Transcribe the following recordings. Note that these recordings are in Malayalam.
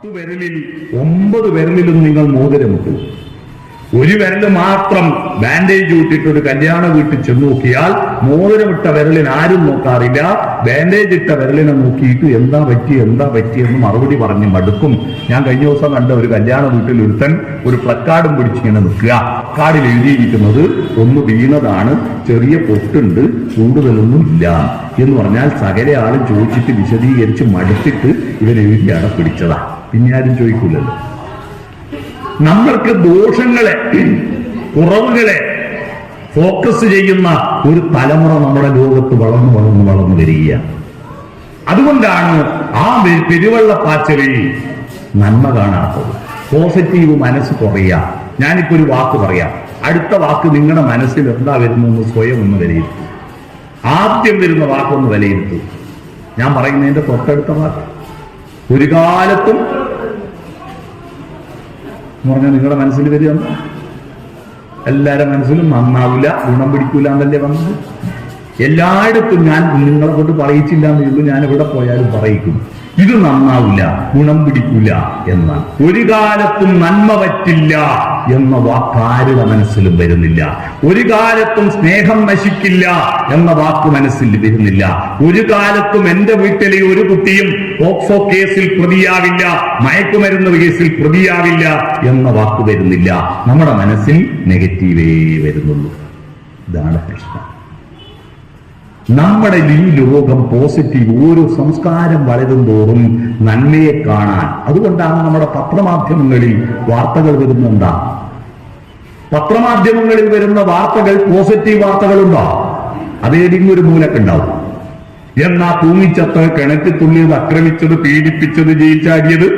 പത്ത് വിരലിൽ ഒമ്പത് വിരലിലും നിങ്ങൾ മോതിരമിട്ടു. ഒരു വിരൽ മാത്രം ബാൻഡേജ് ഇട്ടിട്ട് ഒരു കല്യാണ വീട്ടിൽ ചെന്ന് നോക്കിയാൽ മോതിരമിട്ട വിരലിന് ആരും നോക്കാറില്ല. ബാൻഡേജ് ഇട്ട വിരലിനെ നോക്കിയിട്ട് എന്താ പറ്റി എന്താ പറ്റി എന്ന് മറുപടി പറഞ്ഞ് മടുക്കും. ഞാൻ കഴിഞ്ഞ ദിവസം കണ്ട ഒരു കല്യാണ വീട്ടിൽ ഒരുത്തൻ ഒരു പ്ലക്കാർഡും പിടിച്ചിങ്ങനെ നിൽക്കുക. കാർഡിൽ എഴുതിയിരിക്കുന്നത് ഒന്ന് വീണതാണ് ചെറിയ പൊട്ടുണ്ട് കൂടുതലൊന്നും ഇല്ല എന്ന് പറഞ്ഞാൽ സകല ആളും ചോദിച്ചിട്ട് വിശദീകരിച്ച് മടുത്തിട്ട് ഇവരെഴുതിയാണ് പിടിച്ചതാണ് പിടിച്ചതാ. പിന്നെ ആരും ചോദിക്കൂലല്ലോ. നമ്മൾക്ക് ദോഷങ്ങളെ കുറവുകളെ ഫോക്കസ് ചെയ്യുന്ന ഒരു തലമുറ നമ്മുടെ ലോകത്ത് വളർന്നു വളർന്നു വളർന്നു വരികയാണ്. അതുകൊണ്ടാണ് ആ പെരുവള്ള പെരുവെള്ളപ്പാച്ചലിൽ നന്മ കാണാത്തത്. പോസിറ്റീവ് മനസ്സ് കുറയുക. ഞാനിപ്പോ ഒരു വാക്ക് പറയാം. അടുത്ത വാക്ക് നിങ്ങളുടെ മനസ്സിൽ എന്താ വരുന്നതെന്ന് സ്വയം ഒന്ന് വിലയിരുത്തും. ആദ്യം വരുന്ന വാക്കൊന്ന് വിലയിരുത്തും. ഞാൻ പറയുന്നതിന്റെ തൊട്ടടുത്ത വാക്ക്. ഒരു കാലത്തും എന്ന് പറഞ്ഞാൽ നിങ്ങളുടെ മനസ്സിൽ വരിക? എല്ലാവരുടെ മനസ്സിലും നന്നാവില്ല ഗുണം പിടിക്കൂല എന്നല്ലേ വന്നത് എല്ലായിടത്തും ഞാൻ നിങ്ങളെ കൊണ്ട് പറയിച്ചില്ല എന്ന് എന്നുള്ളൂ ഞാൻ എവിടെ പോയാലും പറയിക്കും. ഇത് നന്നാവില്ല ഗുണം പിടിക്കൂല എന്നാണ്. ഒരു കാലത്തും നന്മ പറ്റില്ല. എന്ന വാക്ക് ആരുടെ മനസ്സിലും വരുന്നില്ല? ഒരു കാലത്തും സ്നേഹം നശിക്കില്ല എന്ന വാക്ക് മനസ്സിൽ വരുന്നില്ല. ഒരു കാലത്തും എന്റെ വീട്ടിലെ ഒരു കുട്ടിയും പോക്സോ കേസിൽ പ്രതിയാവില്ല മയക്കുമരുന്ന് കേസിൽ പ്രതിയാവില്ല എന്ന വാക്ക് വരുന്നില്ല. നമ്മുടെ മനസ്സിൽ നെഗറ്റീവേ വരുന്നുള്ളൂ. ഇതാണ് പ്രശ്നം. നമ്മുടെ ഈ ലോകം പോസിറ്റീവ് ഓരോ സംസ്കാരം വളരും തോറും നന്മയെ കാണാൻ. അതുകൊണ്ടാണ് നമ്മുടെ പത്രമാധ്യമങ്ങളിൽ വാർത്തകൾ വരുന്നുണ്ടാ പത്രമാധ്യമങ്ങളിൽ വരുന്ന വാർത്തകൾ പോസിറ്റീവ് വാർത്തകളുണ്ടോ? അതേതെങ്കിലും ഒരു മൂലക്കുണ്ടാവും എന്നാ തൂങ്ങിച്ചത്ത് കിണറ്റിൽ തുള്ളിയത് ആക്രമിച്ചത് പീഡിപ്പിച്ചത് ജയിച്ചാടിയത്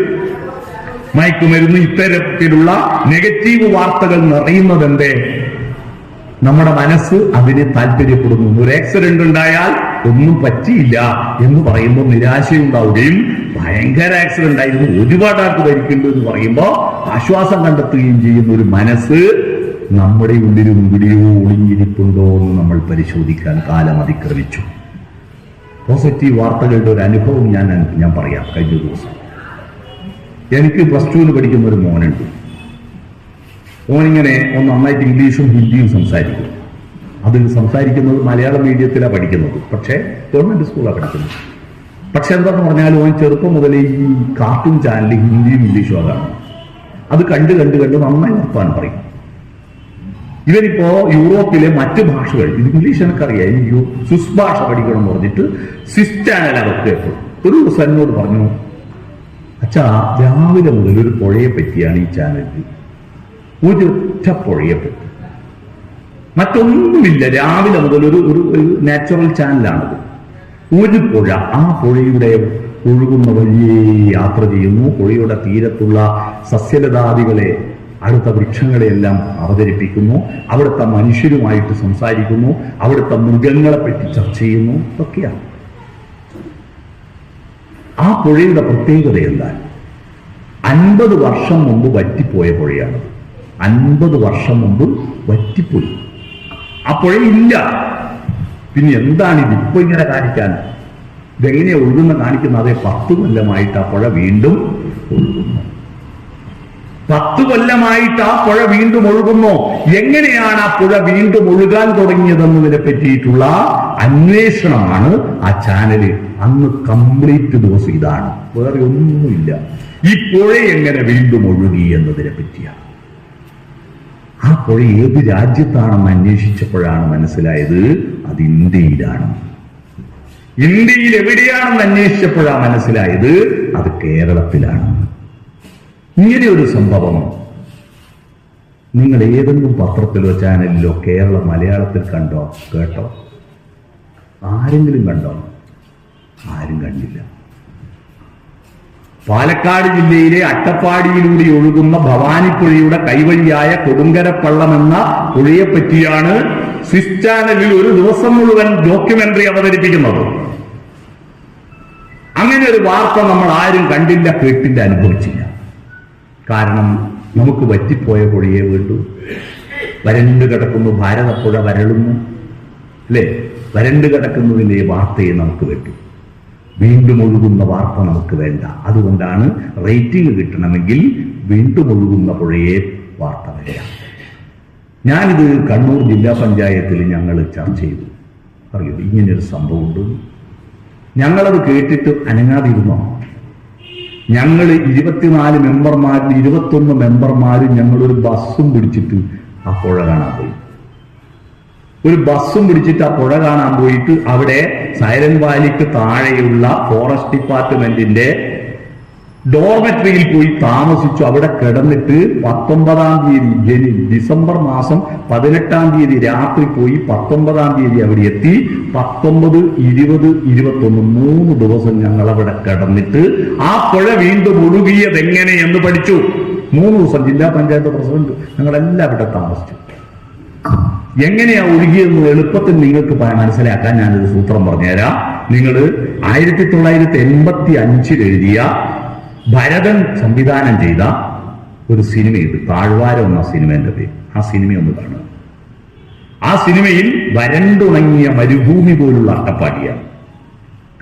മയക്കുമരുന്ന് ഇത്തരത്തിലുള്ള നെഗറ്റീവ് വാർത്തകൾ നിറയുന്നത് എന്തേ നമ്മുടെ മനസ്സ് അതിനെ താല്പര്യപ്പെടുന്നു. ഒരു ആക്സിഡന്റ് ഉണ്ടായാൽ ഒന്നും പറ്റിയില്ല എന്ന് പറയുമ്പോൾ നിരാശയുണ്ടാവുകയും ഭയങ്കര ആക്സിഡന്റ് ആയിരുന്നു. ഒരുപാട് ആൾക്ക് ഭരിക്കേണ്ടു എന്ന് പറയുമ്പോൾ ആശ്വാസം കണ്ടെത്തുകയും ചെയ്യുന്ന ഒരു മനസ്സ് നമ്മുടെ ഉള്ളിലും ഇവിടെയോ ഒളിഞ്ഞിരിപ്പുണ്ടോ എന്ന് നമ്മൾ പരിശോധിക്കാൻ കാലം അതിക്രമിച്ചു. പോസിറ്റീവ് വാർത്തകളുടെ ഒരു അനുഭവം ഞാൻ ഞാൻ പറയാം. കഴിഞ്ഞ ദിവസം. എനിക്ക് പ്ലസ് ടുവിന് പഠിക്കുന്ന ഒരു മോനുണ്ട്. ഓനിങ്ങനെ ഒന്ന് നന്നായിട്ട് ഇംഗ്ലീഷും ഹിന്ദിയും സംസാരിക്കും. അത് സംസാരിക്കുന്നത് മലയാളം മീഡിയത്തിലാണ് പഠിക്കുന്നത്. പക്ഷേ ഗവൺമെന്റ് സ്കൂളാണ് പഠിക്കുന്നത്. പക്ഷെ എന്താണെന്ന് പറഞ്ഞാൽ ഓൻ ചെറുപ്പം മുതൽ ഈ കാർട്ടൂൺ ചാനലിൽ ഹിന്ദിയും ഇംഗ്ലീഷും അതാണ്. അത് കണ്ട് കണ്ട് കണ്ട് നന്നായി നിർത്താൻ പറയും. ഇവരിപ്പോ യൂറോപ്പിലെ മറ്റ് ഭാഷകൾ ഇത് ഇംഗ്ലീഷ് എനിക്കറിയാം. യു- സ്വിസ് ഭാഷ പഠിക്കണം എന്ന് പറഞ്ഞിട്ട് സ്വിസ് ചാനൽ അതൊക്കെ ഒരു ദിവസം എന്നോട് പറഞ്ഞു അച്ഛാ രാവിലെ മുതൽ ഒരു പുഴയെ പറ്റിയാണ് ഈ ചാനലിൽ ഒരു ഒറ്റ പുഴയെ പറ്റി മറ്റൊന്നുമില്ല. രാവിലെ മുതൽ ഒരു ഒരു നാച്ചുറൽ ചാനലാണത് ഒരു പുഴ. ആ പുഴയുടെ ഒഴുകുന്ന വഴിയേ യാത്ര ചെയ്യുന്നു. പുഴയുടെ തീരത്തുള്ള സസ്യലതാദികളെ അടുത്ത വൃക്ഷങ്ങളെയെല്ലാം അവതരിപ്പിക്കുന്നു. അവിടുത്തെ മനുഷ്യരുമായിട്ട് സംസാരിക്കുന്നു. അവിടുത്തെ മൃഗങ്ങളെപ്പറ്റി ചർച്ച ചെയ്യുന്നു. ഇതൊക്കെയാണ്. ആ പുഴയുടെ പ്രത്യേകത എന്താണ്? അൻപത് വർഷം മുമ്പ് വറ്റിപ്പോയ പുഴയാണത് അൻപത് വർഷം മുമ്പ് വറ്റിപ്പോയി. അപ്പോഴേ ഇല്ല. പിന്നെ എന്താണ് ഇത് ഇപ്പൊ ഇങ്ങനെ കാണിക്കാൻ? ഇതെങ്ങനെ ഒഴുകുന്ന കാണിക്കുന്ന അതേ പത്ത് കൊല്ലമായിട്ട് ആ പുഴ വീണ്ടും ഒഴുകുന്നു. പത്ത് കൊല്ലമായിട്ട് ആ പുഴ വീണ്ടും ഒഴുകുന്നു. എങ്ങനെയാണ് ആ പുഴ വീണ്ടും ഒഴുകാൻ തുടങ്ങിയതെന്നതിനെ പറ്റിയിട്ടുള്ള അന്വേഷണമാണ് ആ ചാനൽ. അന്ന് കംപ്ലീറ്റ് ദിവസം ഇതാണ്. വേറെ ഒന്നുമില്ല. ഈ പുഴ എങ്ങനെ വീണ്ടും ഒഴുകി എന്നതിനെ പറ്റിയാണ്. ആ പുഴ ഏത് രാജ്യത്താണെന്ന് അന്വേഷിച്ചപ്പോഴാണ് മനസ്സിലായത് അത് ഇന്ത്യയിലാണ്. ഇന്ത്യയിൽ എവിടെയാണെന്ന് അന്വേഷിച്ചപ്പോഴാണ് മനസ്സിലായത് അത് കേരളത്തിലാണ്. ഇങ്ങനെ ഒരു സംഭവം നിങ്ങൾ ഏതെങ്കിലും പത്രത്തിലോ ചാനലിലോ കേരള മലയാളത്തിൽ കണ്ടോ കേട്ടോ? ആരെങ്കിലും കണ്ടോ? ആരും കണ്ടില്ല. പാലക്കാട് ജില്ലയിലെ അട്ടപ്പാടിയിലൂടെ ഒഴുകുന്ന ഭവാനിപ്പുഴയുടെ കൈവഴിയായ കൊടുങ്കരപ്പള്ളം എന്ന പുഴയെപ്പറ്റിയാണ് സ്വിസ് ചാനലിൽ ഒരു ദിവസം മുഴുവൻ ഡോക്യുമെന്ററി അവതരിപ്പിക്കുന്നത്. അങ്ങനെ ഒരു വാർത്ത നമ്മൾ ആരും കണ്ടില്ല കേട്ടില്ല അനുഭവിച്ചില്ല. കാരണം നമുക്ക് വറ്റിപ്പോയ പുഴയെ വീണ്ടു. വരണ്ടു കിടക്കുന്നു ഭാരതപ്പുഴ വരളുന്നു. അല്ലേ? വരണ്ടു കിടക്കുന്നതിന്റെ വാർത്തയെ നമുക്ക് വേണ്ടു വീണ്ടും ഒഴുകുന്ന വാർത്ത നമുക്ക് വേണ്ട. അതുകൊണ്ടാണ് റേറ്റിംഗ് കിട്ടണമെങ്കിൽ വീണ്ടും ഒഴുകുന്ന പുഴയെ വാർത്ത വേണ്ട. ഞാനിത് കണ്ണൂർ ജില്ലാ പഞ്ചായത്തിൽ ഞങ്ങൾ ചർച്ച ചെയ്തു. അറിയോ ഇങ്ങനൊരു സംഭവമുണ്ട് ഞങ്ങളത് കേട്ടിട്ട് അനങ്ങാതിരുന്നോ? ഞങ്ങൾ ഇരുപത്തിനാല് മെമ്പർമാരിൽ ഇരുപത്തൊന്ന് മെമ്പർമാരും ഞങ്ങളൊരു ബസ്സും പിടിച്ചിട്ട് ആ പുഴ കാണാൻ പോയി. ഒരു ബസ്സും പിടിച്ചിട്ട് ആ പുഴ കാണാൻ പോയിട്ട് അവിടെ സൈലന്റ് വാലിക്ക് താഴെയുള്ള ഫോറസ്റ്റ് ഡിപ്പാർട്ട്മെന്റിന്റെ ഡോർമെട്രിയിൽ പോയി താമസിച്ചു. അവിടെ കിടന്നിട്ട് പത്തൊമ്പതാം തീയതി ജനി ഡിസംബർ മാസം പതിനെട്ടാം തീയതി രാത്രി പോയി പത്തൊമ്പതാം തീയതി അവിടെ എത്തി. പത്തൊമ്പത് ഇരുപത് ഇരുപത്തൊന്ന് മൂന്ന് ദിവസം ഞങ്ങൾ അവിടെ കിടന്നിട്ട് ആ പുഴ വീണ്ടും ഒഴുകിയത് എങ്ങനെ എന്ന് പഠിച്ചു. മൂന്ന് ദിവസം ജില്ലാ പഞ്ചായത്ത് പ്രസിഡന്റ് ഞങ്ങളെല്ലാം അവിടെ താമസിച്ചു. എങ്ങനെയാ ഒഴുകിയെന്ന് എളുപ്പത്തിൽ നിങ്ങൾക്ക് മനസ്സിലാക്കാൻ ഞാനൊരു സൂത്രം പറഞ്ഞുതരാം. നിങ്ങൾ ആയിരത്തി തൊള്ളായിരത്തി എൺപത്തി അഞ്ചിൽ എഴുതിയ ഭരതൻ സംവിധാനം ചെയ്ത ഒരു സിനിമയുണ്ട്. താഴ്വാരം എന്ന സിനിമേന്റെ പേര്. ആ സിനിമ ഒന്ന് കാണുക. ആ സിനിമയിൽ വരണ്ടുണങ്ങിയ മരുഭൂമി പോലുള്ള അട്ടപ്പാടിയാണ്.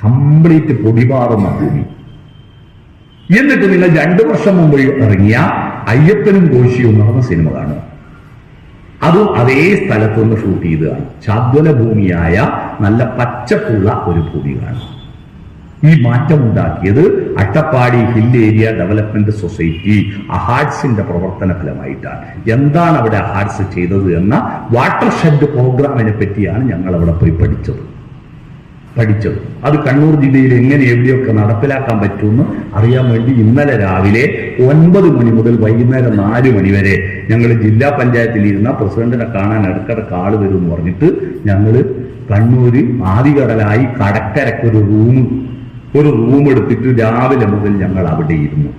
കംപ്ലീറ്റ് പൊടിപാറുന്ന ഭൂമി. എന്നിട്ട് നിങ്ങൾ രണ്ടു വർഷം മുമ്പ് ഇറങ്ങിയ അയ്യപ്പനും കോശിയും നടന്ന സിനിമ കാണുക. അതും അതേ സ്ഥലത്ത് നിന്ന് ഷൂട്ട് ചെയ്തതാണ്. ചാദ്വല ഭൂമിയായ നല്ല പച്ചപ്പുള്ള ഒരു ഭൂമി കാണും ഈ മാറ്റം ഉണ്ടാക്കിയത് Attappadi hill area development society അഹാഡ്സിന്റെ പ്രവർത്തന ഫലമായിട്ടാണ്. എന്താണ് അവിടെ അഹാഡ്സ് ചെയ്തത് എന്ന വാട്ടർ ഷെഡ് പ്രോഗ്രാമിനെ പറ്റിയാണ് ഞങ്ങൾ അവിടെ പോയി പഠിച്ചത്. പഠിച്ചത്. അത് കണ്ണൂർ ജില്ലയിൽ എങ്ങനെ എവിടെയൊക്കെ നടപ്പിലാക്കാൻ പറ്റുമെന്ന് അറിയാൻ വേണ്ടി ഇന്നലെ രാവിലെ ഒൻപത് മണി മുതൽ വൈകുന്നേരം നാല് മണി വരെ ഞങ്ങൾ ജില്ലാ പഞ്ചായത്തിൽ ഇരുന്ന പ്രസിഡന്റിനെ കാണാൻ ഇടക്കിടക്ക് ആൾ വരും എന്ന് പറഞ്ഞിട്ട് ഞങ്ങൾ കണ്ണൂര് ആദികടലായി കടക്കരക്ക് ഒരു റൂം ഒരു റൂം എടുത്തിട്ട് രാവിലെ മുതൽ ഞങ്ങൾ അവിടെ ഇരുന്നു.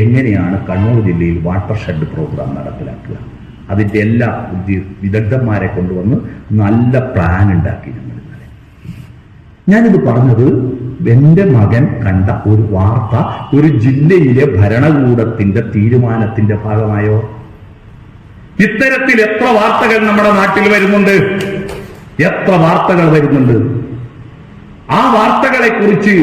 എങ്ങനെയാണ് കണ്ണൂർ ജില്ലയിൽ വാട്ടർ ഷെഡ് പ്രോഗ്രാം നടപ്പിലാക്കുക? അതിന്റെ എല്ലാ വിദഗ്ധന്മാരെ കൊണ്ടുവന്ന് നല്ല പ്ലാൻ ഉണ്ടാക്കി ഞങ്ങൾ ഞാനിത് പറഞ്ഞത് എന്റെ മകൻ കണ്ട ഒരു വാർത്ത ഒരു ജില്ലയിലെ ഭരണകൂടത്തിന്റെ തീരുമാനത്തിന്റെ ഭാഗമായോ? ഇത്തരത്തിൽ എത്ര വാർത്തകൾ നമ്മുടെ നാട്ടിൽ വരുന്നുണ്ട്? എത്ര വാർത്തകൾ വരുന്നുണ്ട്? ആ വാർത്തകളെ കുറിച്ച്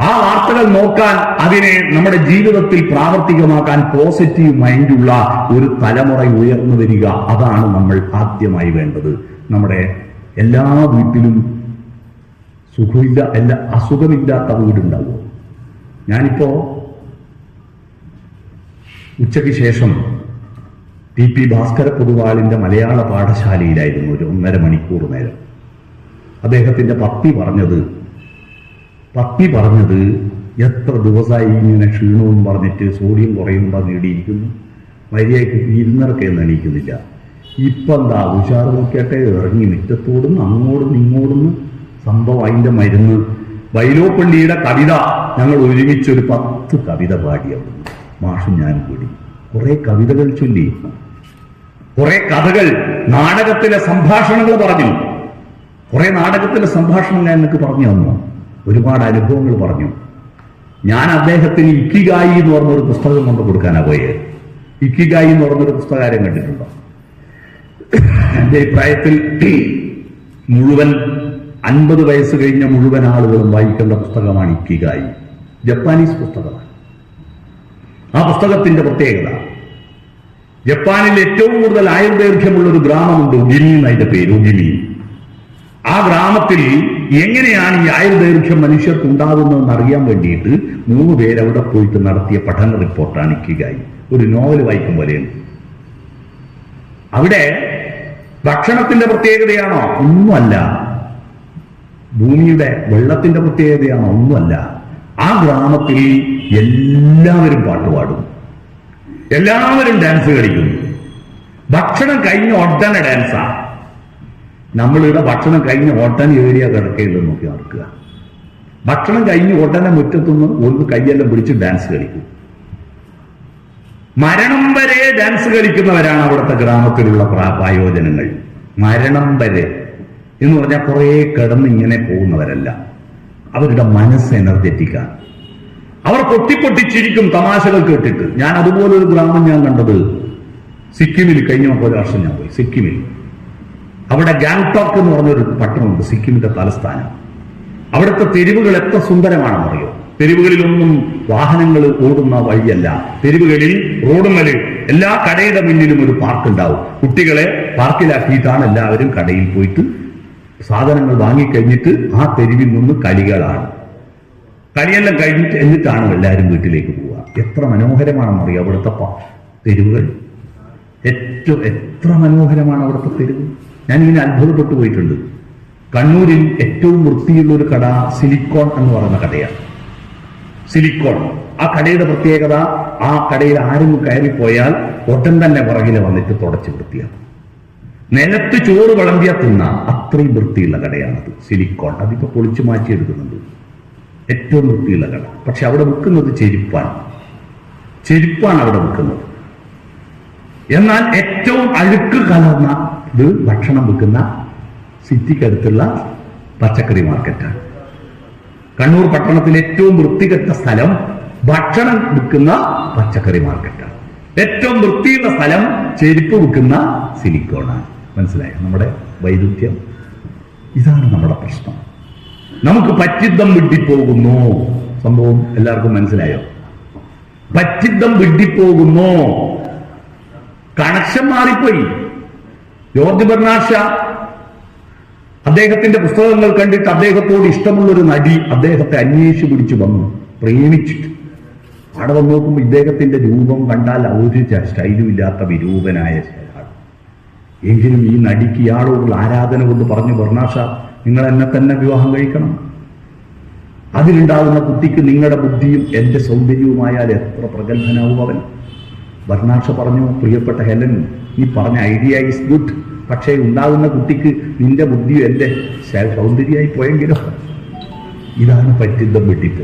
ആ വാർത്തകൾ നോക്കാൻ അതിനെ നമ്മുടെ ജീവിതത്തിൽ പ്രാവർത്തികമാക്കാൻ പോസിറ്റീവ് മൈൻഡുള്ള ഒരു തലമുറ ഉയർന്നു വരിക. അതാണ് നമ്മൾ ആദ്യമായി വേണ്ടത്. നമ്മുടെ എല്ലാ വീട്ടിലും സുഖമില്ല അല്ല അസുഖമില്ലാത്ത വീടുണ്ടാവുമോ ഞാനിപ്പോ ഉച്ചയ്ക്ക് ശേഷം ടി പി ഭാസ്കര പൊതുവാളിന്റെ മലയാള പാഠശാലയിലായിരുന്നു ഒരു ഒന്നര മണിക്കൂർ നേരം. അദ്ദേഹത്തിന്റെ പപ്പി പറഞ്ഞത് പപ്പി പറഞ്ഞത് എത്ര ദിവസമായി ഇങ്ങനെ ക്ഷീണവും പറഞ്ഞിട്ട് സോഡിയം കുറയും പറഞ്ഞിടിയിരിക്കുന്നു മര്യാദയ്ക്ക് ഇരുന്നിറക്കെന്ന് എണീക്കുന്നില്ല. ഇപ്പൊ എന്താ ഉഷാർ നോക്കിയാട്ടെ ഇറങ്ങി മുറ്റത്തോടും അങ്ങോടും ഇങ്ങോടും സംഭവം അതിന്റെ മരുന്ന്. വൈലോപ്പള്ളിയുടെ കവിത ഞങ്ങൾ ഒരുമിച്ചൊരു പത്ത് കവിത പാടി അവിടുന്ന് മാഷും ഞാനും കൂടി. കുറേ കവിതകൾ ചൊല്ലി. കുറെ കഥകൾ നാടകത്തിലെ സംഭാഷണങ്ങൾ പറഞ്ഞു. കുറെ നാടകത്തിലെ സംഭാഷണം ഞാൻ എനിക്ക് പറഞ്ഞു തന്നു. ഒരുപാട് അനുഭവങ്ങൾ പറഞ്ഞു. ഞാൻ അദ്ദേഹത്തിന് ഇക്കിഗായി എന്ന് പറഞ്ഞൊരു പുസ്തകം കൊണ്ട് കൊടുക്കാനാ പോയത്. ഇക്കിഗായി എന്ന് പറഞ്ഞൊരു പുസ്തകാരം കണ്ടിട്ടുണ്ടോ? എന്റെ അഭിപ്രായത്തിൽ മുഴുവൻ അൻപത് വയസ്സ് കഴിഞ്ഞ മുഴുവൻ ആളുകളും വായിക്കേണ്ട പുസ്തകമാണ് ഇക്കിഗായി. ജപ്പാനീസ് പുസ്തകമാണ്. ആ പുസ്തകത്തിന്റെ പ്രത്യേകത. ജപ്പാനിൽ ഏറ്റവും കൂടുതൽ ആയുർദൈർഘ്യമുള്ള ഒരു ഗ്രാമമുണ്ട് ഉഗിമി എന്നതിന്റെ പേര് ഉഗിമി ആ ഗ്രാമത്തിൽ എങ്ങനെയാണ് ഈ ആയുർദൈർഘ്യം മനുഷ്യർക്ക് ഉണ്ടാകുന്നതെന്ന് അറിയാൻ വേണ്ടിയിട്ട് മൂന്ന് പേരവിടെ പോയിട്ട് നടത്തിയ പഠന റിപ്പോർട്ടാണ് ഇക്കിഗായി ഒരു നോവൽ വായിക്കും പോലെയാണ് അവിടെ ഭക്ഷണത്തിന്റെ പ്രത്യേകതയാണോ? ഒന്നുമല്ല. ഭൂമിയുടെ വെള്ളത്തിന്റെ പ്രത്യേകതയാണോ? ഒന്നുമല്ല. ആ ഗ്രാമത്തിൽ എല്ലാവരും പാട്ടുപാടും എല്ലാവരും ഡാൻസ് കളിക്കുന്നു. ഭക്ഷണം കഴിഞ്ഞ ഉടനെ ഡാൻസാ നമ്മളിവിടെ ഭക്ഷണം കഴിഞ്ഞ ഉടനെ ഏരിയ കിടക്കയില്ല നോക്കി നടക്കുക. ഭക്ഷണം കഴിഞ്ഞ് ഉടനെ മുറ്റത്തുനിന്ന് ഒന്ന് കൈയെല്ലാം പിടിച്ച് ഡാൻസ് കളിക്കും. മരണം വരെ ഡാൻസ് കളിക്കുന്നവരാണ് അവിടുത്തെ ഗ്രാമത്തിലുള്ള പ്രാ- പ്രായോജനങ്ങൾ. മരണം വരെ. എന്ന് പറഞ്ഞാൽ കുറേ കിടന്ന് ഇങ്ങനെ പോകുന്നവരല്ല. അവരുടെ മനസ്സ് എനർജറ്റിക്കാണ് അവർ പൊട്ടിപ്പൊട്ടിച്ചിരിക്കും തമാശകൾ കേട്ടിട്ട്. ഞാൻ അതുപോലൊരു ഗ്രാമം ഞാൻ കണ്ടത് സിക്കിമിൽ കഴിഞ്ഞ ഒരു വർഷം ഞാൻ പോയി. സിക്കിമിൽ. അവിടെ ഗാങ്ടോക്ക് എന്ന് പറഞ്ഞൊരു പട്ടണമുണ്ട് സിക്കിമിന്റെ തലസ്ഥാനം. അവിടുത്തെ തെരുവുകൾ എത്ര സുന്ദരമാണെന്നറിയോ തെരുവുകളിലൊന്നും വാഹനങ്ങൾ ഓടുന്ന വഴിയല്ല. തെരുവുകളിൽ റോഡുമൽ എല്ലാ കടയുടെ മുന്നിലും ഒരു പാർക്ക് ഉണ്ടാവും കുട്ടികളെ പാർക്കിലാക്കിയിട്ടാണ് എല്ലാവരും കടയിൽ പോയിട്ട് സാധനങ്ങൾ വാങ്ങിക്കഴിഞ്ഞിട്ട് ആ തെരുവിൽ നിന്ന് കളികളാണ്. കളിയെല്ലാം കഴിഞ്ഞിട്ട് എന്നിട്ടാണ് എല്ലാവരും വീട്ടിലേക്ക് പോവുക? എത്ര മനോഹരമാണെന്നറിയോ അവിടുത്തെ തെരുവുകൾ? ഏറ്റവും എത്ര മനോഹരമാണ് അവിടുത്തെ തെരുവ്? ഞാനിങ്ങനെ അത്ഭുതപ്പെട്ടു പോയിട്ടുണ്ട്. കണ്ണൂരിൽ ഏറ്റവും വൃത്തിയുള്ള ഒരു കട സിലിക്കോൺ എന്ന് പറയുന്ന കടയാണ്. സിലിക്കോൺ. ആ കടയുടെ പ്രത്യേകത ആ കടയിൽ ആരും കയറിപ്പോയാൽ ഒട്ടൻ തന്നെ പുറകിൽ വന്നിട്ട് തുടച്ച് വൃത്തിയാക്കും. നിലത്ത് ചോറ് വിളമ്പിയാൽ തിന്ന. അത്രയും വൃത്തിയുള്ള കടയാണത്. സിലിക്കോൺ. അതിപ്പോ പൊളിച്ചു മാറ്റിയെടുക്കുന്നുണ്ട്. ഏറ്റവും വൃത്തിയുള്ള കട പക്ഷെ അവിടെ വിൽക്കുന്നത് ചെരുപ്പാണ്. ചെരുപ്പാണ് അവിടെ വിൽക്കുന്നത് എന്നാൽ ഏറ്റവും അഴുക്ക് കലർന്ന ഇത് ഭക്ഷണം വിൽക്കുന്ന സിറ്റിക്കടുത്തുള്ള പച്ചക്കറി മാർക്കറ്റാണ്. കണ്ണൂർ പട്ടണത്തിലെ ഏറ്റവും വൃത്തികെട്ട സ്ഥലം ഭക്ഷണം വിൽക്കുന്ന പച്ചക്കറി മാർക്കറ്റാണ്. ഏറ്റവും വൃത്തിയുള്ള സ്ഥലം ചെരുപ്പ് വിൽക്കുന്ന സിലിക്കോണാണ്. മനസ്സിലായോ? നമ്മുടെ വൈരുദ്ധ്യം ഇതാണ് നമ്മുടെ പ്രശ്നം. നമുക്ക് പറ്റിദ്ധം വിട്ടിപ്പോകുന്നു. സംഭവം എല്ലാവർക്കും മനസ്സിലായോ? പറ്റിദ്ധം വിട്ടിപ്പോകുന്നു. കണക്ഷൻ മാറിപ്പോയി. ജോർജ് ബെർണാഷ അദ്ദേഹത്തിന്റെ പുസ്തകങ്ങൾ കണ്ടിട്ട് അദ്ദേഹത്തോട് ഇഷ്ടമുള്ളൊരു നടി അദ്ദേഹത്തെ അന്വേഷിച്ചു പിടിച്ചു വന്നു. പ്രേമിച്ചിട്ട്. അവിടെ വന്ന് നോക്കുമ്പോൾ ഇദ്ദേഹത്തിന്റെ രൂപം കണ്ടാൽ ഒരു സ്റ്റൈലും ഇല്ലാത്ത വിരൂപനായ എങ്കിലും ഈ നടിക്ക് ഇയാളോടുള്ള ആരാധന കൊണ്ട് പറഞ്ഞു ബർണാഷ നിങ്ങൾ എന്നെ തന്നെ വിവാഹം കഴിക്കണം. അതിലുണ്ടാകുന്ന കുട്ടിക്ക് നിങ്ങളുടെ ബുദ്ധിയും എന്റെ സൗന്ദര്യവുമായാൽ എത്ര പ്രഗത്ഭനാവും അവൻ? ബർണാഷ പറഞ്ഞു പ്രിയപ്പെട്ട ഹെലൻ നീ പറഞ്ഞ ഐഡിയ ഈസ് ഗുഡ് പക്ഷേ ഉണ്ടാകുന്ന കുട്ടിക്ക് നിന്റെ ബുദ്ധിയും എന്റെ സൗന്ദര്യമായി പോയെങ്കിലോ? ഇതാണ് പറ്റിദ്ധം വെട്ടിപ്പ്.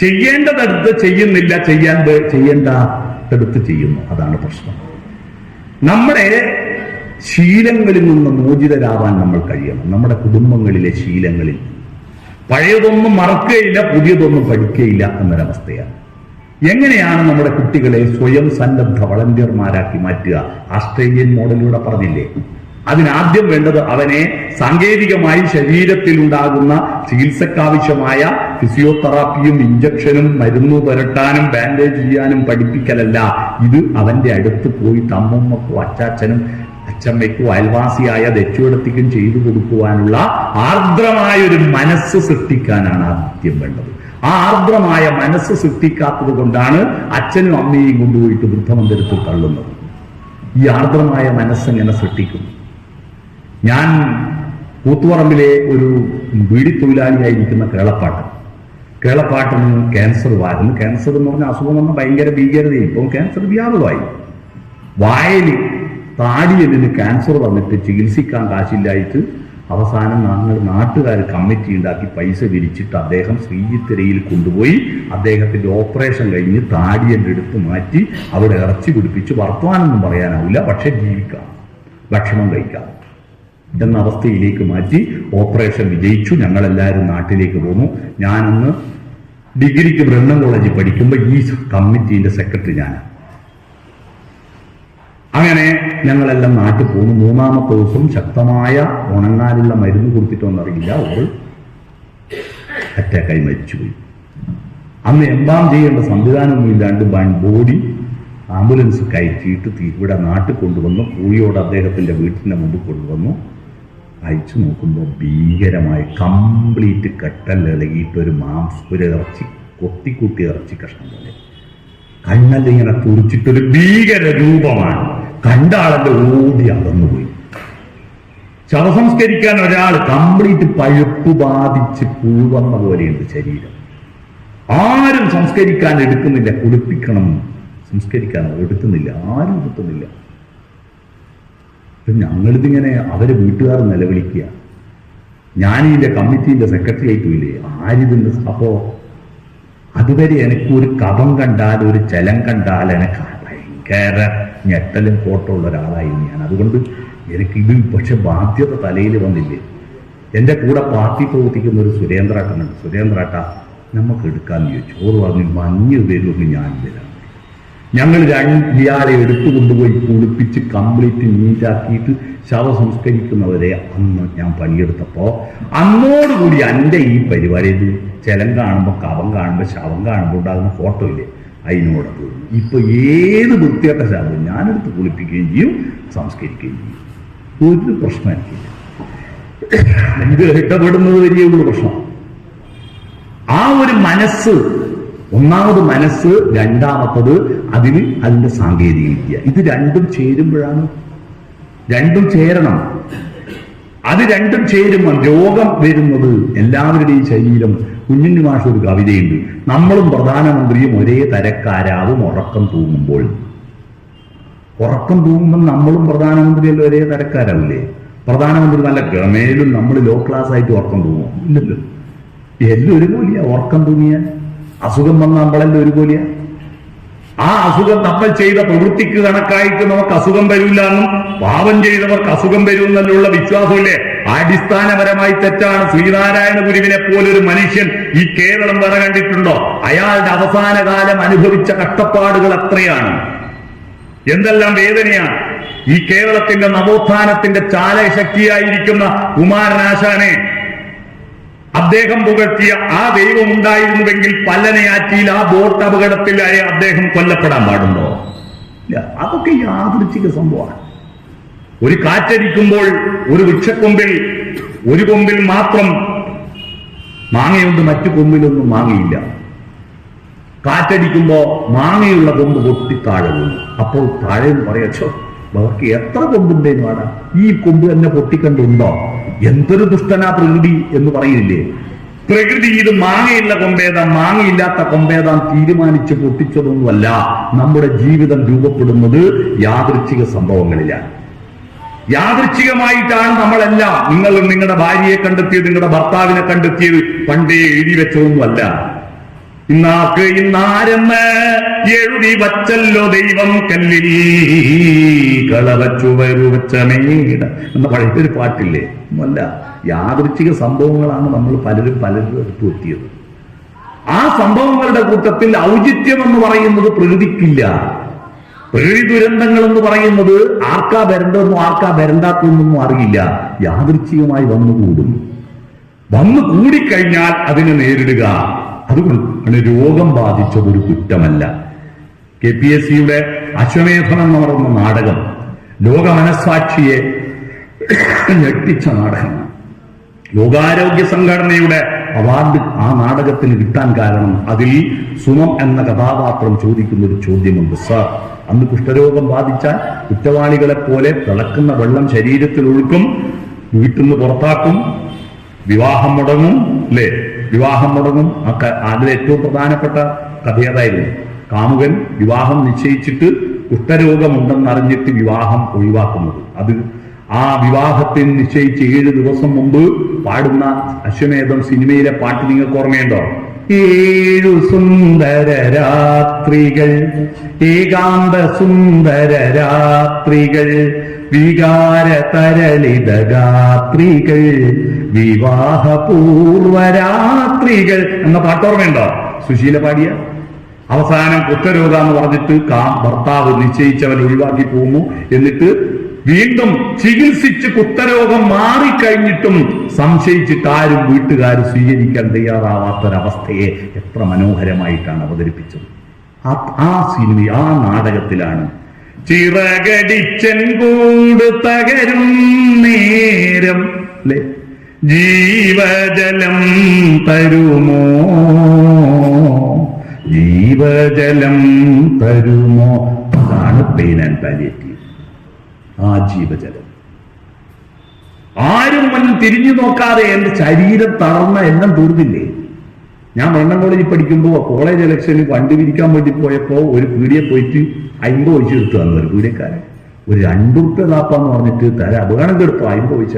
ചെയ്യേണ്ടതെടുത്ത് ചെയ്യുന്നില്ല ചെയ്യാൻ ചെയ്യേണ്ട ചെയ്യേണ്ടടുത്ത് ചെയ്യുന്നു. അതാണ് പ്രശ്നം. നമ്മുടെ ശീലങ്ങളിൽ നിന്ന് മോചിതരാവാൻ നമ്മൾ കഴിയണം. നമ്മുടെ കുടുംബങ്ങളിലെ ശീലങ്ങളിൽ. പഴയതൊന്നും മറക്കുകയില്ല പുതിയതൊന്നും പഠിക്കുകയില്ല എന്നൊരവസ്ഥയാണ്. എങ്ങനെയാണ് നമ്മുടെ കുട്ടികളെ സ്വയം സന്നദ്ധ വളണ്ടിയർമാരാക്കി മാറ്റുക? ആസ്ട്രേലിയൻ മോഡലിലൂടെ പറഞ്ഞില്ലേ? അതിനാദ്യം വേണ്ടത് അവനെ സാങ്കേതികമായി ശരീരത്തിൽ ഉണ്ടാകുന്ന ചികിത്സക്കാവശ്യമായ ഫിസിയോതെറാപ്പിയും ഇഞ്ചക്ഷനും മരുന്നു പുരട്ടാനും ബാൻഡേജ് ചെയ്യാനും പഠിപ്പിക്കലല്ല. ഇത് അവന്റെ അടുത്ത് പോയിട്ട് അമ്മമ്മക്കും അച്ചാച്ചനും അച്ചമ്മയ്ക്കും അയൽവാസിയായ ദച്ചുവിടത്തേക്കും ചെയ്തു കൊടുക്കുവാനുള്ള ആർദ്രമായ ഒരു മനസ്സ് സൃഷ്ടിക്കാനാണ് ആദ്യം വേണ്ടത്. ആ ആർദ്രമായ മനസ്സ് സൃഷ്ടിക്കാത്തത് കൊണ്ടാണ് അച്ഛനും അമ്മയും കൊണ്ടുപോയിട്ട് വൃദ്ധമന്ദിരത്തിൽ തള്ളുന്നത്. ഈ ആർദ്രമായ മനസ്സ് എങ്ങനെ സൃഷ്ടിക്കും? ഞാൻ കൂത്തുപറമ്പിലെ ഒരു വീടി തൊഴിലാളിയായിരിക്കുന്ന കേളപ്പാട്ട്. കേളപ്പാട്ടിന് ക്യാൻസർ വായിരുന്നു. ക്യാൻസർ എന്ന് പറഞ്ഞ അസുഖം വന്ന ഭയങ്കര ഭീകരതയും ഇപ്പം ക്യാൻസർ വ്യാപകമായി. വായൽ താടിയലിന് ക്യാൻസർ വന്നിട്ട് ചികിത്സിക്കാൻ കാശില്ലായിട്ട് അവസാനം ഞങ്ങൾ നാട്ടുകാർ കമ്മിറ്റി ഉണ്ടാക്കി പൈസ വിരിച്ചിട്ട് അദ്ദേഹം ശ്രീജിത്തിരയിൽ കൊണ്ടുപോയി അദ്ദേഹത്തിന്റെ ഓപ്പറേഷൻ കഴിഞ്ഞ് താടിയെന്റെ എടുത്ത് മാറ്റി അവിടെ ഇറച്ചി പിടിപ്പിച്ച് വർത്തമാനമൊന്നും പറയാനാവില്ല പക്ഷെ ജീവിക്കാം ഭക്ഷണം കഴിക്കാം. എന്ന അവസ്ഥയിലേക്ക് മാറ്റി ഓപ്പറേഷൻ വിജയിച്ചു. ഞങ്ങളെല്ലാവരും നാട്ടിലേക്ക് പോന്നു. ഞാനന്ന് ഡിഗ്രിക്ക് ബ്രണ്ണൻ കോളേജിൽ പഠിക്കുമ്പോൾ ഈ കമ്മിറ്റീന്റെ സെക്രട്ടറി ഞാനാണ് അങ്ങനെ ഞങ്ങളെല്ലാം നാട്ടിൽ പോന്നു മൂന്നാമത്തെ ദിവസം ശക്തമായ ഉണങ്ങാനുള്ള മരുന്ന് കൊടുത്തിട്ടൊന്നറിയില്ല. അവൾ അറ്റാക്കായി മരിച്ചുപോയി. അന്ന് എന്താ ചെയ്യേണ്ട സംവിധാനമൊന്നും ഇല്ലാണ്ട് ബോഡി ആംബുലൻസ് കയറ്റിയിട്ട് ഇവിടെ നാട്ടിൽ കൊണ്ടുവന്നു. കൂഴിയോട് അദ്ദേഹത്തിന്റെ വീട്ടിന്റെ മുമ്പ് കൊണ്ടുവന്നു. അയച്ചു നോക്കുമ്പോൾ ഭീകരമായി കംപ്ലീറ്റ് കട്ടലിളകിയിട്ട് ഒരു മാംസ് ഒരു ഇറച്ചി കൊത്തിക്കുട്ടി ഇറച്ചി കഷ്ണം പോലെ. കണ്ണെല്ലാം ഇങ്ങനെ തുറിച്ചിട്ടൊരു ഭീകര രൂപമാണ് കണ്ട ആളെന്റെ ഓടി അകന്നുപോയി. ശവസംസ്കരിക്കാൻ ഒരാൾ കംപ്ലീറ്റ് പഴുപ്പ് ബാധിച്ച് പുഴുവന്ന പോലെയുണ്ട് ശരീരം. ആരും സംസ്കരിക്കാൻ എടുക്കുന്നില്ല കുളിപ്പിക്കണം. സംസ്കരിക്കാൻ എടുക്കുന്നില്ല ആരും എടുക്കുന്നില്ല. ഞങ്ങളിതിങ്ങനെ അവരെ വീട്ടുകാർ നിലവിളിക്കുക. ഞാൻ കമ്മിറ്റിന്റെ കമ്മിറ്റീന്റെ സെക്രട്ടറി ആയിട്ടില്ലേ ആരിതിന്റെ അപ്പോ അതുവരെ എനിക്ക് ഒരു കഥം കണ്ടാൽ ഒരു ചലം കണ്ടാൽ എനിക്ക് ഭയങ്കര ഞെട്ടലും കോട്ടമുള്ള ഒരാളായിരുന്നു ഞാൻ. അതുകൊണ്ട് എനിക്ക് ഇത് പക്ഷെ ബാധ്യത തലയിൽ വന്നില്ലേ? എന്റെ കൂടെ പാർട്ടി പ്രവർത്തിക്കുന്ന ഒരു സുരേന്ദ്രാട്ടനുണ്ട് സുരേന്ദ്രാട്ട നമുക്ക് എടുക്കാമെന്ന് ചോദിച്ചു. ഓർ പറഞ്ഞു മഞ്ഞ് വരുമെന്ന് ഞാൻ വരാം ഞങ്ങൾ രണ്ട് ഇയാളെ എടുത്തു കൊണ്ടുപോയി കുളിപ്പിച്ച് കംപ്ലീറ്റ് നീറ്റാക്കിയിട്ട് ശവ സംസ്കരിക്കുന്നവരെ അന്ന് ഞാൻ പണിയെടുത്തപ്പോ അന്നോടുകൂടി എന്റെ ഈ പരിപാടിയിൽ ചെലം കാണുമ്പോൾ കവം കാണുമ്പോൾ ശവം കാണുമ്പോൾ ഉണ്ടാകുന്ന ഫോട്ടോ ഇല്ലേ? അതിനോട് പോകുന്നു ഇപ്പൊ ഏത് വൃത്തിയായിട്ട ശവം ഞാനെടുത്ത് കുളിപ്പിക്കുകയും ചെയ്യും സംസ്കരിക്കുകയും ചെയ്യും. ഒരു പ്രശ്നം എനിക്കില്ല. ഇത് ഇഷ്ടപ്പെടുന്നത് വലിയ ഒരു പ്രശ്നം ആ ഒരു മനസ്സ് ഒന്നാമത് മനസ്സ് രണ്ടാമത്തത് അതിന് അതിന്റെ സാങ്കേതിക വിദ്യ ഇത് രണ്ടും ചേരുമ്പോഴാണ്. രണ്ടും ചേരണം. അത് രണ്ടും ചേരുമ്പോൾ രോഗം വരുന്നത് എല്ലാവരുടെയും ശരീരം. കുഞ്ഞിന് മാഷ ഒരു കവിതയുണ്ട്. നമ്മളും പ്രധാനമന്ത്രിയും ഒരേ തരക്കാരാവും ഉറക്കം തൂങ്ങുമ്പോൾ. ഉറക്കം തൂങ്ങുമ്പോൾ നമ്മളും പ്രധാനമന്ത്രിയല്ല ഒരേ തരക്കാരല്ലേ പ്രധാനമന്ത്രി നല്ല ഗമേലും നമ്മൾ ലോ ക്ലാസ് ആയിട്ട് ഉറക്കം തൂങ്ങും. ഇല്ലല്ലോ. എല്ലാം ഒരുപോലെയാ ഉറക്കം തൂങ്ങിയ അസുഖം വന്ന ഒരു ഒരുപോലെയാ ആ അസുഖം നമ്മൾ ചെയ്ത പ്രവൃത്തിക്ക് കണക്കായിട്ട് നമുക്ക് അസുഖം വരില്ല എന്നും പാപം ചെയ്തവർക്ക് അസുഖം വരും എന്നുള്ള വിശ്വാസമില്ലേ? അടിസ്ഥാനപരമായി തെറ്റാണ്. ശ്രീനാരായണ ഗുരുവിനെ പോലൊരു മനുഷ്യൻ ഈ കേരളം വേറെ കണ്ടിട്ടുണ്ടോ? അയാളുടെ അവസാന കാലം അനുഭവിച്ച കഷ്ടപ്പാടുകൾ എത്രയാണ് എന്തെല്ലാം വേദനയാണ്. ഈ കേരളത്തിന്റെ നവോത്ഥാനത്തിന്റെ ചാലശക്തിയായിരിക്കുന്ന കുമാരനാശാനെ അദ്ദേഹം പുകഴ്ത്തിയ ആ ദൈവം ഉണ്ടായിരുന്നുവെങ്കിൽ പല്ലനയാറ്റിയിൽ ആ ബോട്ട് അപകടത്തിലായി അദ്ദേഹം കൊല്ലപ്പെടാൻ പാടുണ്ടോ? അതൊക്കെ യാദൃച്ഛിക സംഭവമാണ്. ഒരു കാറ്റടിക്കുമ്പോൾ ഒരു വൃക്ഷക്കൊമ്പിൽ ഒരു കൊമ്പിൽ മാത്രം മാങ്ങയുണ്ട് മറ്റു കൊമ്പിലൊന്നും മാങ്ങയില്ല. കാറ്റടിക്കുമ്പോ മാങ്ങയുള്ള കൊമ്പ് പൊട്ടി താഴെ വീണു. അപ്പോൾ താഴെ എന്ന് പറയാച്ചോ അവർക്ക് എത്ര കൊമ്പുണ്ടേന്ന് വേടാ ഈ കൊമ്പ് തന്നെ പൊട്ടിക്കണ്ടുണ്ടോ? എന്തൊരു ദുഷ്ടനാ പ്രകൃതി എന്ന് പറയില്ലേ? പ്രകൃതി ഇത് മാങ്ങയുള്ള കൊമ്പേതാം മാങ്ങയില്ലാത്ത കൊമ്പേതാം തീരുമാനിച്ച് പൊട്ടിച്ചതൊന്നുമല്ല. നമ്മുടെ ജീവിതം രൂപപ്പെടുന്നത് യാദൃച്ഛിക സംഭവങ്ങളിലാണ്. യാദൃച്ഛികമായിട്ടാണ് നമ്മളെല്ലാം നിങ്ങൾ നിങ്ങളുടെ ഭാര്യയെ കണ്ടെത്തിയത് നിങ്ങളുടെ ഭർത്താവിനെ കണ്ടെത്തിയത് പണ്ടേ എഴുതി വെച്ചതൊന്നുമല്ല. ഇന്നാക്ക് ഇന്നാരെന്ന് എഴുതി വച്ചല്ലോ ദൈവം കല്ലിൽ. കളവച്ചുവരു വെച്ച എന്ന പഴയൊരു പാട്ടില്ലേ? അല്ല യാദൃച്ഛിക സംഭവങ്ങളാണ് നമ്മൾ പലരും പലരും എടുത്തു എത്തിയത്. ആ സംഭവങ്ങളുടെ കൂട്ടത്തിൽ ഔചിത്യം എന്ന് പറയുന്നത് പ്രകൃതിക്കില്ല. പ്രകൃതി ദുരന്തങ്ങൾ എന്ന് പറയുന്നത് ആർക്കാ വരേണ്ടതെന്നും ആർക്കാ വരണ്ടാത്തതെന്നൊന്നും അറിയില്ല. യാദൃച്ഛികമായി വന്നുകൂടും. വന്നു കൂടിക്കഴിഞ്ഞാൽ അതിനെ നേരിടുക. അതുകൊണ്ടാണ് രോഗം ബാധിച്ചത് ഒരു കുറ്റമല്ല. കെ പി എസ് സിയുടെ അശ്വമേധം എന്ന് പറയുന്ന നാടകം ലോക മനസ്സാക്ഷിയെ ഞെട്ടിച്ച നാടകമാണ്. ലോകാരോഗ്യ സംഘടനയുടെ അവാർഡ് ആ നാടകത്തിന് കിട്ടാൻ കാരണം അതിൽ സുമം എന്ന കഥാപാത്രം ചോദിക്കുന്ന ഒരു ചോദ്യമുണ്ട് സർ അന്ന് കുഷ്ഠരോഗം ബാധിച്ചാൽ കുറ്റവാളികളെ പോലെ തിളക്കുന്ന വെള്ളം ശരീരത്തിൽ ഒഴുക്കും വീട്ടിൽ നിന്ന് പുറത്താക്കും വിവാഹം മുടങ്ങും അല്ലേ വിവാഹം മുടങ്ങും. അതിൽ ഏറ്റവും പ്രധാനപ്പെട്ട കഥ അതായിരുന്നു കാമുകൻ വിവാഹം നിശ്ചയിച്ചിട്ട് കുഷ്ഠരോഗമുണ്ടെന്നറിഞ്ഞിട്ട് വിവാഹം ഒഴിവാക്കുന്നത്. അത് ആ വിവാഹത്തിന് നിശ്ചയിച്ച് ഏഴ് ദിവസം മുമ്പ് പാടുന്ന അശ്വമേധം സിനിമയിലെ പാട്ട് നിങ്ങൾക്ക് ഓർമ്മയുണ്ടോ? ഏഴു സുന്ദര രാത്രികൾ ഏകാന്ത സുന്ദര രാത്രികൾ വികാര തരളിത വിവാഹപൂർവരാത്രികൾ. എന്ന പാട്ടോർമ്മയുണ്ടോ സുശീല പാടിയ. അവസാനം കുറ്റരോഗ എന്ന് പറഞ്ഞിട്ട് കാ ഭർത്താവ് നിശ്ചയിച്ചവൻ ഒഴിവാക്കി പോകുന്നു എന്നിട്ട് വീണ്ടും ചികിത്സിച്ച് കുത്തരോഗം മാറിക്കഴിഞ്ഞിട്ടും സംശയിച്ചിട്ട് ആരും വീട്ടുകാർ സ്വീകരിക്കാൻ തയ്യാറാവാത്തൊരവസ്ഥയെ എത്ര മനോഹരമായിട്ടാണ് അവതരിപ്പിച്ചത്. ആ സിനിമ ആ നാടകത്തിലാണ് ചിറകടിച്ചൻ കൂട് തകരും നേരം. ജീവജലം തരുമോ? ജീവജലം തരുമോ? അതാണ് പെയിൻ ആൻഡ് പാലിയേറ്റീവ് ആ ജീവജലം. ആരും മുൻ തിരിഞ്ഞു നോക്കാതെ എന്റെ ശരീരം തളർന്ന എല്ലാം തീർന്നില്ലേ? ഞാൻ മണ്ണൻ കോളേജിൽ പഠിക്കുമ്പോൾ കോളേജ് ഇലക്ഷനിൽ വണ്ടി വിരിക്കാൻ വേണ്ടി പോയപ്പോൾ ഒരു പീടിയെ പോയിട്ട് അമ്പത് പൈസ എടുത്തതാണ് ഒരു പീടിയക്കാരൻ. ഒരു രണ്ടു റുപ്യ താപ്പാന്ന് പറഞ്ഞിട്ട് തല അപകടം കെടുത്തു അമ്പത് പൈസ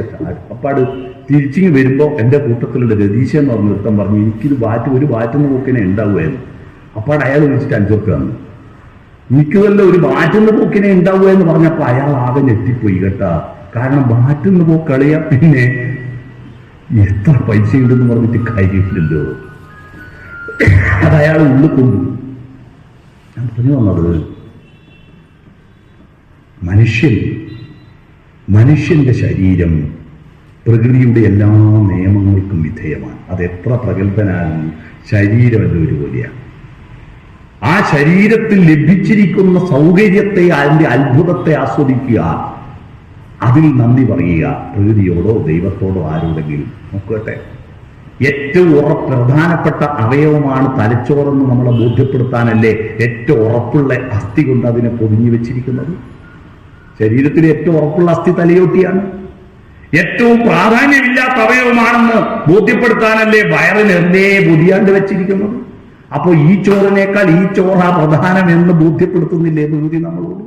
അപ്പാട് തിരിച്ചിങ് വരുമ്പോൾ എന്റെ കൂട്ടത്തിലുള്ള രതീശ എന്ന് പറഞ്ഞ നൃത്തം പറഞ്ഞു എനിക്കിത് ബാറ്റ് ഒരു ബാറ്റുന്ന പോക്കിനെ ഉണ്ടാവുമായിരുന്നു അപ്പാട് അയാൾ വിളിച്ചിട്ട് അഞ്ചു റുപ്യ തന്നു. എനിക്ക് വല്ല ഒരു ബാറ്റുന്ന പോക്കിനെ ഉണ്ടാവുക പറഞ്ഞപ്പോൾ അയാൾ ആകെ ഞെട്ടിപ്പോയി കേട്ടാ. കാരണം ബാറ്റുന്ന പോക്ക് കളിയാ പിന്നെ എത്ര പൈസ ഉണ്ടെന്ന് പറഞ്ഞിട്ട് കാര്യമില്ലല്ലോ. അത് അയാൾ ഉള്ളിൽ കൊണ്ടു ഞാൻ പറഞ്ഞു വന്നത് മനുഷ്യൻ മനുഷ്യന്റെ ശരീരം പ്രകൃതിയുടെ എല്ലാ നിയമങ്ങൾക്കും വിധേയമാണ്. അത് എത്ര പ്രഗത്ഭനാകും ശരീരം എന്ന ഒരു പോലെയാണ്. ആ ശരീരത്തിൽ ലഭിച്ചിരിക്കുന്ന സൗകര്യത്തെ അതിന്റെ അത്ഭുതത്തെ ആസ്വദിക്കുക അതിൽ നന്ദി പറയുക പ്രകൃതിയോടോ ദൈവത്തോടോ ആരോടെങ്കിലും നോക്കട്ടെ. ഏറ്റവും ഉറപ്പ് പ്രധാനപ്പെട്ട അവയവമാണ് തലച്ചോറെന്ന് നമ്മളെ ബോധ്യപ്പെടുത്താനല്ലേ ഏറ്റവും ഉറപ്പുള്ള അസ്ഥി കൊണ്ട് അതിനെ പൊതിഞ്ഞു വെച്ചിരിക്കുന്നത്? ശരീരത്തിൽ ഏറ്റവും ഉറപ്പുള്ള അസ്ഥി തലയോട്ടിയാണ്. ഏറ്റവും പ്രാധാന്യമില്ലാത്ത അവയവമാണെന്ന് ബോധ്യപ്പെടുത്താനല്ലേ വയറിന് എന്തേ പൊതിയാണ്ട് വെച്ചിരിക്കുന്നത്? അപ്പോൾ ഈ ചോറിനേക്കാൾ ഈ ചോറാ പ്രധാനം എന്ന് ബോധ്യപ്പെടുത്തുന്നില്ലേ പ്രകൃതി നമ്മളോട്?